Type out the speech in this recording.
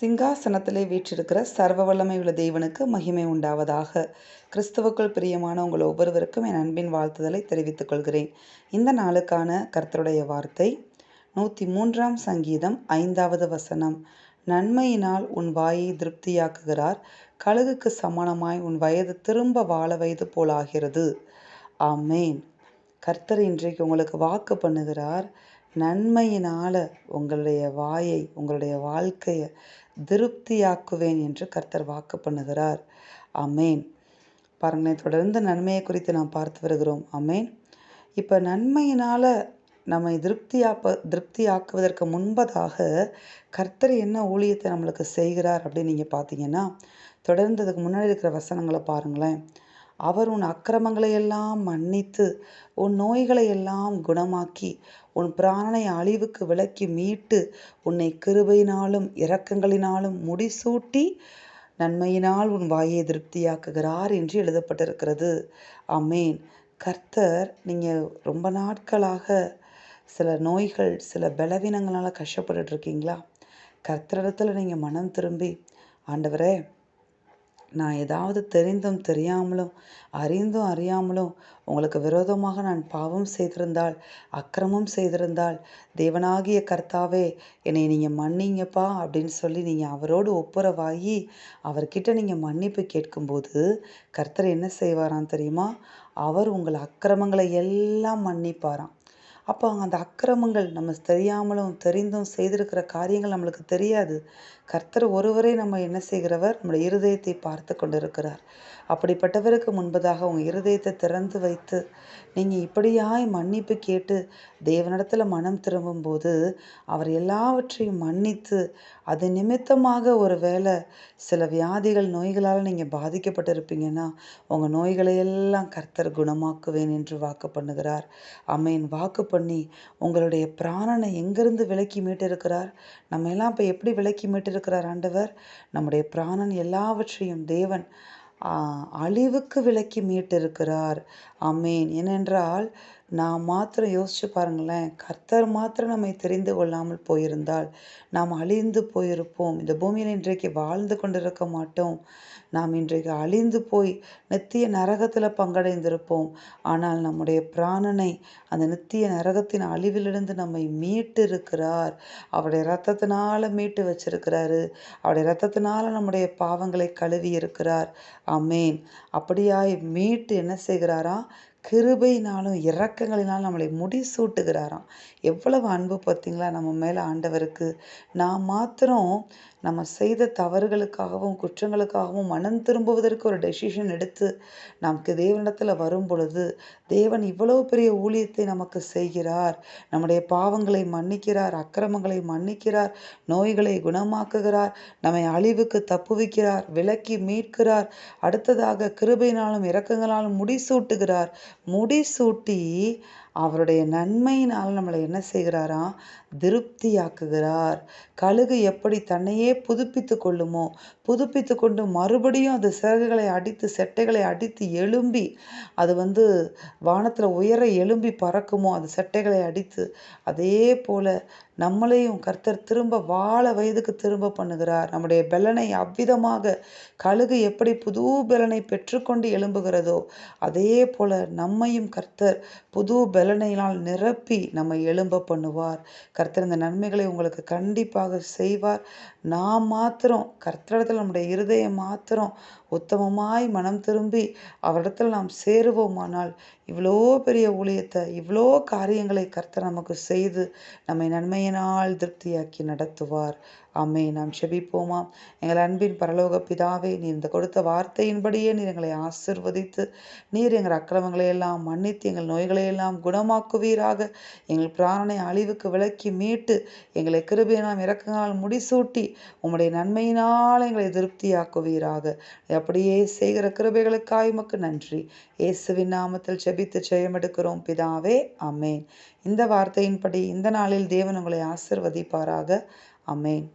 சிங்காசனத்திலே வீற்றிருக்கிற சர்வ வல்லமை உள்ள தேவனுக்கு மகிமை உண்டாவதாக. கிறிஸ்துவுக்குள் பிரியமான உங்கள் ஒவ்வொருவருக்கும் என் அன்பின் வாழ்த்துதலை தெரிவித்துக் கொள்கிறேன். இந்த நாளுக்கான கர்த்தருடைய வார்த்தை நூற்றி மூன்றாம் சங்கீதம் ஐந்தாவது வசனம். நன்மையினால் உன் வாயை திருப்தியாக்குகிறார் கழுகுக்கு சமானமாய் உன் வயது திரும்ப வாழ வயது போலாகிறது. ஆமேன். கர்த்தர் இன்றைக்கு உங்களுக்கு வாக்கு பண்ணுகிறார். நன்மையினால் உங்களுடைய வாயை உங்களுடைய வாழ்க்கையை திருப்தியாக்குவேன் என்று கர்த்தர் வாக்கு பண்ணுகிறார். அமேன் பாருங்களேன் தொடர்ந்து நன்மையை குறித்து நாம் பார்த்து வருகிறோம். அமேன் இப்போ நன்மையினால் நம்மை திருப்தியாப்ப திருப்தி ஆக்குவதற்கு முன்பதாக கர்த்தர் என்ன ஊழியத்தை நம்மளுக்கு செய்கிறார் அப்படின்னு நீங்கள் பார்த்தீங்கன்னா தொடர்ந்து அதுக்கு முன்னாடி இருக்கிற வசனங்களை பாருங்களேன். அவர் உன் அக்கிரமங்களை எல்லாம் மன்னித்து உன் நோய்களை எல்லாம் குணமாக்கி உன் பிராணனை அழிவுக்கு விலக்கி மீட்டு உன்னை கிருபையினாலும் இரக்கங்களினாலும் முடிசூட்டி நன்மையினால் உன் வாயை திருப்தியாக்குகிறார் என்று எழுதப்பட்டிருக்கிறது. அமேன் கர்த்தர் நீங்கள் ரொம்ப நாட்களாக சில நோய்கள் சில பலவீனங்களால் கஷ்டப்பட்டுட்டு இருக்கீங்களா? கர்த்தரிடத்தில் நீங்கள் மனம் திரும்பி ஆண்டவரே நான் ஏதாவது தெரிந்தும் தெரியாமலும் அறிந்தும் அறியாமலும் உங்களுக்கு விரோதமாக நான் பாவம் செய்திருந்தால் அக்கிரமம் செய்திருந்தால் தேவனாகிய கர்த்தாவே என்னை நீங்கள் மன்னிங்கப்பா அப்படின்னு சொல்லி நீங்கள் அவரோடு ஒப்புரவாகி அவர்கிட்ட நீங்கள் மன்னிப்பு கேட்கும்போது கர்த்தர் என்ன செய்வாராம் தெரியுமா? அவர் உங்கள் அக்கிரமங்களை எல்லாம் மன்னிப்பாராம். அப்போ அந்த அக்கிரமங்கள் நம்ம தெரியாமலும் தெரிந்தும் செய்திருக்கிற காரியங்கள் நம்மளுக்கு தெரியாது. கர்த்தர் ஒருவரே நம்ம என்ன செய்கிறவர்? நம்முடைய இருதயத்தை பார்த்து கொண்டிருக்கிறார். அப்படிப்பட்டவருக்கு முன்பதாக உங்கள் இருதயத்தை திறந்து வைத்து நீங்கள் இப்படியாய் மன்னிப்பு கேட்டு தேவனிடத்தில் மனம் திரும்பும்போது அவர் எல்லாவற்றையும் மன்னித்து அது நிமித்தமாக ஒரு வேளை சில வியாதிகள் நோய்களால் நீங்கள் பாதிக்கப்பட்டிருப்பீங்கன்னா உங்கள் நோய்களை எல்லாம் கர்த்தர் குணமாக்குவேன் என்று வாக்கு பண்ணுகிறார். அம்மையின் வாக்கு பண்ணி உங்களுடைய பிராணனை எங்கிருந்து விலக்கி மீட்டிருக்கிறார்? நம்ம எல்லாம் இப்போ எப்படி விலக்கி மீட்டிருக்கிறார் ஆண்டவர்? நம்முடைய பிராணன் எல்லாவற்றையும் தேவன் அழிவுக்கு விலக்கி மீட்டிருக்கிறார். அமேன் ஏனென்றால் நாம் மாத்திரம் யோசிச்சு பாருங்களேன் கர்த்தர் மாத்திரம் நம்மை தெரிந்து கொள்ளாமல் போயிருந்தால் நாம் அழிந்து போயிருப்போம். இந்த பூமியில் இன்றைக்கு வாழ்ந்து கொண்டிருக்க மாட்டோம். நாம் இன்றைக்கு அழிந்து போய் நித்திய நரகத்தில் பங்கடைந்திருப்போம். ஆனால் நம்முடைய பிராணனை அந்த நித்திய நரகத்தின் அழிவிலிருந்து நம்மை மீட்டு இருக்கிறார் அவருடைய ரத்தத்தினால மீட்டு வச்சிருக்கிறாரு. அவருடைய ரத்தத்தினால நம்முடைய பாவங்களை கழுவி இருக்கிறார். அமேன் அப்படியாய் மீட்டு என்ன செய்கிறாரா? கிருபையினாலும் இரக்கங்களினாலும் நம்மளை முடிசூட்டுகிறாராம். எவ்வளவு அன்பு பார்த்தீங்களா? நம்ம மேலே ஆண்டவருக்கு. நான் மாத்திரம் நம்ம செய்த தவறுகளுக்காகவும் குற்றங்களுக்காகவும் மனம் திரும்புவதற்கு ஒரு டெசிஷன் எடுத்து நமக்கு தேவனிடத்தில் வரும் பொழுது தேவன் இவ்வளவு பெரிய ஊழியத்தை நமக்கு செய்கிறார். நம்முடைய பாவங்களை மன்னிக்கிறார் அக்கிரமங்களை மன்னிக்கிறார் நோய்களை குணமாக்குகிறார் நம்மை அழிவுக்கு தப்புவிக்கிறார் விலக்கி மீட்கிறார் அடுத்ததாக கிருபையினாலும் இரக்கங்களாலும் முடிசூட்டுகிறார். முடிசூட்டி அவருடைய நன்மையினால் நம்மளை என்ன செய்கிறாராம் திருப்தியாக்குகிறார். கழுகு எப்படி தன்னையே புதுப்பித்து கொள்ளுமோ புதுப்பித்து கொண்டு மறுபடியும் அது சிறகுகளை அடித்து செட்டைகளை அடித்து எழும்பி அது வந்து வானத்தில் உயர எழும்பி பறக்குமோ அது செட்டைகளை அடித்து அதே போல் நம்மளையும் கர்த்தர் திரும்ப வாழ வயதுக்கு திரும்ப பண்ணுகிறார். நம்முடைய பெலனை அவ்விதமாக கழுகு எப்படி புது பெலனை பெற்றுக்கொண்டு எழும்புகிறதோ அதே போல் நம்மையும் கர்த்தர் புது பலனையினால் நிரப்பி நம்மை எழும்ப பண்ணுவார். கர்த்தர் இந்த நன்மைகளை உங்களுக்கு கண்டிப்பாக செய்வார். நாம் மாத்திரம் கர்த்தரிடத்தில் நம்முடைய இருதயம் மாத்திரம் உத்தமமாய் மனம் திரும்பி அவரிடத்தில் நாம் சேருவோமானால் இவ்வளோ பெரிய ஊழியத்தை இவ்வளோ காரியங்களை கர்த்தர் நமக்கு செய்து நம்மை நன்மையினால் திருப்தியாக்கி நடத்துவார். அம்மே நாம் செபிப்போமா? எங்கள் அன்பின் பரலோக பிதாவே நீ இந்த கொடுத்த வார்த்தையின்படியே நீர் எங்களை ஆசிர்வதித்து நீர் எங்கள் அக்கிரமங்களை எல்லாம் மன்னித்து எங்கள் நோய்களை எல்லாம் குணமாக்குவீராக. எங்கள் பிராணனை அழிவுக்கு விலக்கி மீட்டு எங்களை கிருபையினால் இறக்கங்களால் முடிசூட்டி உம்முடைய நன்மையினால் எங்களை திருப்தியாக்குவீராக. அப்படியே செய்கிற கிருபைகளுக்காய் உமக்கு நன்றி. இயேசுவின் நாமத்தில் செபித்து ஜெயமெடுக்கிறோம் பிதாவே அமேன் இந்த வார்த்தையின்படி இந்த நாளில் தேவன் உங்களை ஆசிர்வதிப்பாராக. அமேன்